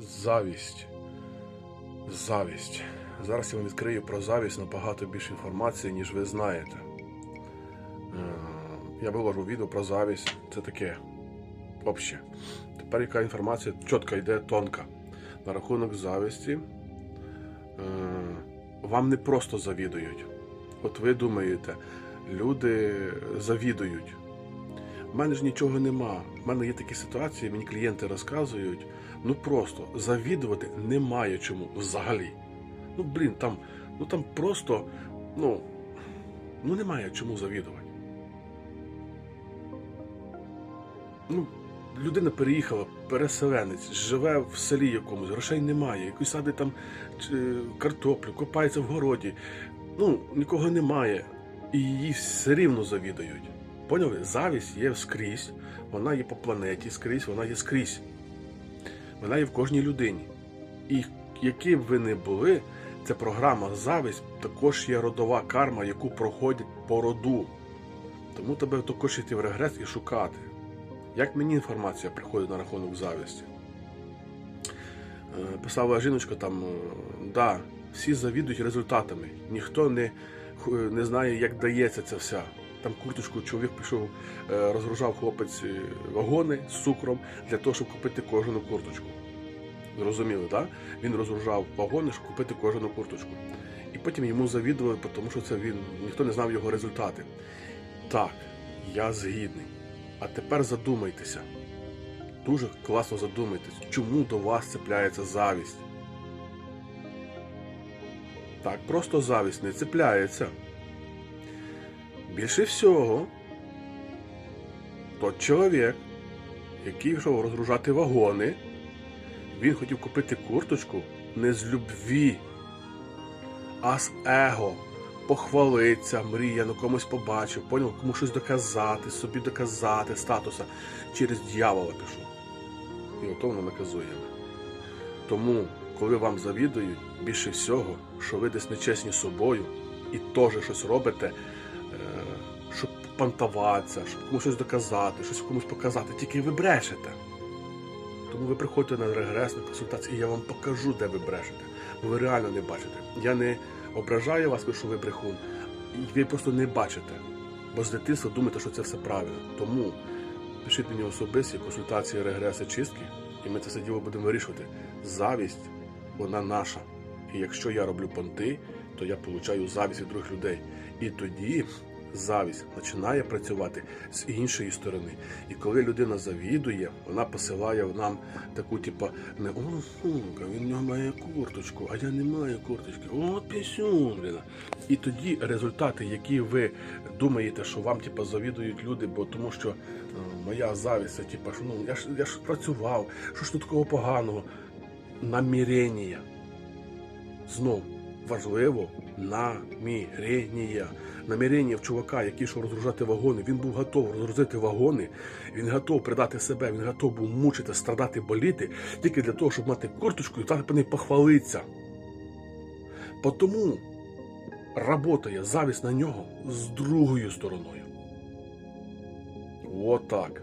Завість. Завість. Зараз я вам відкрию про завість набагато більше інформації, ніж ви знаєте. Е, Я виложу відео про завість. Це таке обще. Тепер яка інформація чітко йде тонка. На рахунок завісті. Е, Вам не просто завідують. От ви думаєте, люди завідують. У мене ж нічого нема. У мене є такі ситуації, мені клієнти розказують. Ну просто завідувати немає чому взагалі. Ну блін, там, ну там просто, ну, ну немає чому завідувати. Ну, людина переїхала, переселенець, живе в селі якомусь, грошей немає, якусь садить там е, картоплю, копається в городі. Ну, нікого немає. І її все рівно завідують. Поняли? Завість є скрізь, вона є по планеті скрізь, вона є скрізь. Вона є в кожній людині. І які б ви не були, ця програма завість також є родова карма, яку проходять по роду. Тому тебе також йти в регрес і шукати. Як мені інформація приходить на рахунок завісті? Е, Писала жіночка там, е, да, всі завідують результатами. Ніхто не, не знає, як дається ця вся. Там курточку чоловік пішов, е, розгружав хлопець е, вагони з цукром для того, щоб купити кожану курточку. Зрозуміли, так? Він розгружав вагони, щоб купити кожану курточку. І потім йому завідували, тому що це він ніхто не знав його результати. Так, я згідний. А тепер задумайтеся. Дуже класно задумайтесь, чому до вас цепляється завість. Так просто завість не цепляється. Більше всього, тот чоловік, який йшов розгружати вагони, він хотів купити курточку не з любві, а з его. Похвалиться, мріяно комусь побачив, поняв, кому щось доказати, собі доказати статуса. Через дьявола пішов. І ото воно наказує. Тому, коли вам завідують, більше всього, що ви десь нечесні собою і теж щось робите, е, щоб комусь щось доказати, щось комусь показати, тільки ви брешете. Тому ви приходите на регрес, на консультацію, і я вам покажу, де ви брешете. Бо ви реально не бачите. Я не ображаю вас, що ви брехун. Ви просто не бачите. Бо з дитинства думаєте, що це все правильно. Тому пишіть мені особисті консультації, регреси, чистки, і ми це все діло будемо вирішувати. Завість, вона наша. І якщо я роблю понти, то я получаю завість від других людей. І тоді завість починає працювати з іншої сторони. І коли людина завідує, вона посилає нам таку, типу, не о, сумка, він нього має курточку, а я не маю курточки. О, пісюн, блін». І тоді результати, які ви думаєте, що вам типу, завідують люди, бо тому що е, моя завість, типу, ну я ж я ж працював, що ж тут такого поганого? Намірення. Знов важливо намірення. Намірення в чувака, який йшов розгружати вагони, він був готовий розгрузити вагони, він готов придати себе, він готов був мучити, страдати, боліти, тільки для того, щоб мати курточку і так по неї похвалитися. Тому работає завість на нього з другою стороною. Отак.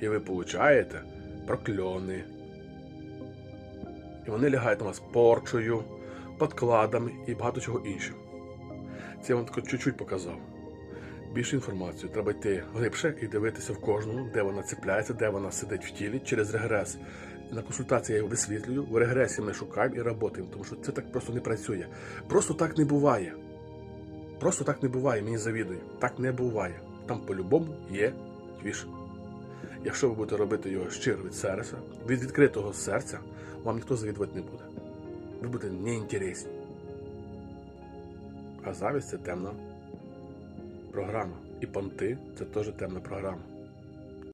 І ви получаєте прокльони. І вони лягають на вас порчою, подкладами і багато чого іншого. Це я вам тако чуть-чуть показав. Більше інформації треба йти глибше і дивитися в кожному, де вона цепляється, де вона сидить в тілі через регрес. На консультації я його висвітлюю, в регресі ми шукаємо і працюємо, тому що це так просто не працює. Просто так не буває. Просто так не буває, мені завідує. Так не буває. Там по-любому є двіж. Якщо ви будете робити його щиро від серця, від відкритого серця, вам ніхто завідувати не буде. Ви будете неінтересні. А завість це темна програма. І понти це теж темна програма.